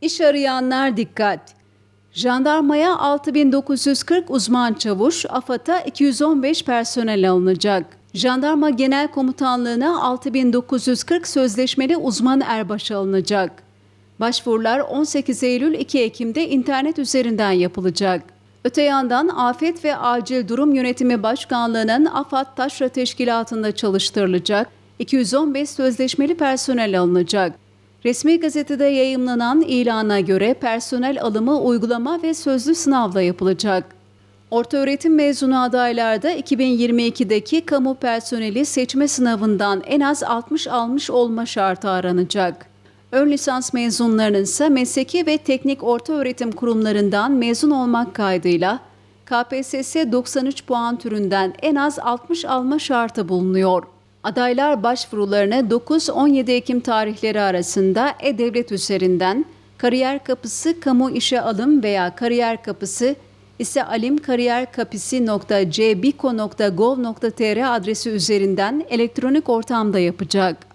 İş arayanlar dikkat. Jandarmaya 6940 uzman çavuş, AFAD'a 215 personel alınacak. Jandarma Genel Komutanlığı'na 6940 sözleşmeli uzman erbaşı alınacak. Başvurular 18 Eylül 2 Ekim'de internet üzerinden yapılacak. Öte yandan Afet ve Acil Durum Yönetimi Başkanlığı'nın AFAD Taşra Teşkilatı'nda çalıştırılacak 215 sözleşmeli personel alınacak. Resmi gazetede yayımlanan ilana göre personel alımı uygulama ve sözlü sınavla yapılacak. Ortaöğretim mezunu adaylarda 2022'deki kamu personeli seçme sınavından en az 60 almış olma şartı aranacak. Ön lisans mezunlarının ise mesleki ve teknik ortaöğretim kurumlarından mezun olmak kaydıyla KPSS 93 puan türünden en az 60 alma şartı bulunuyor. Adaylar başvurularını 9-17 Ekim tarihleri arasında E-Devlet üzerinden Kariyer Kapısı Kamu İşe Alım veya Kariyer Kapısı ise alimkariyerkapisi.cbiko.gov.tr adresi üzerinden elektronik ortamda yapacak.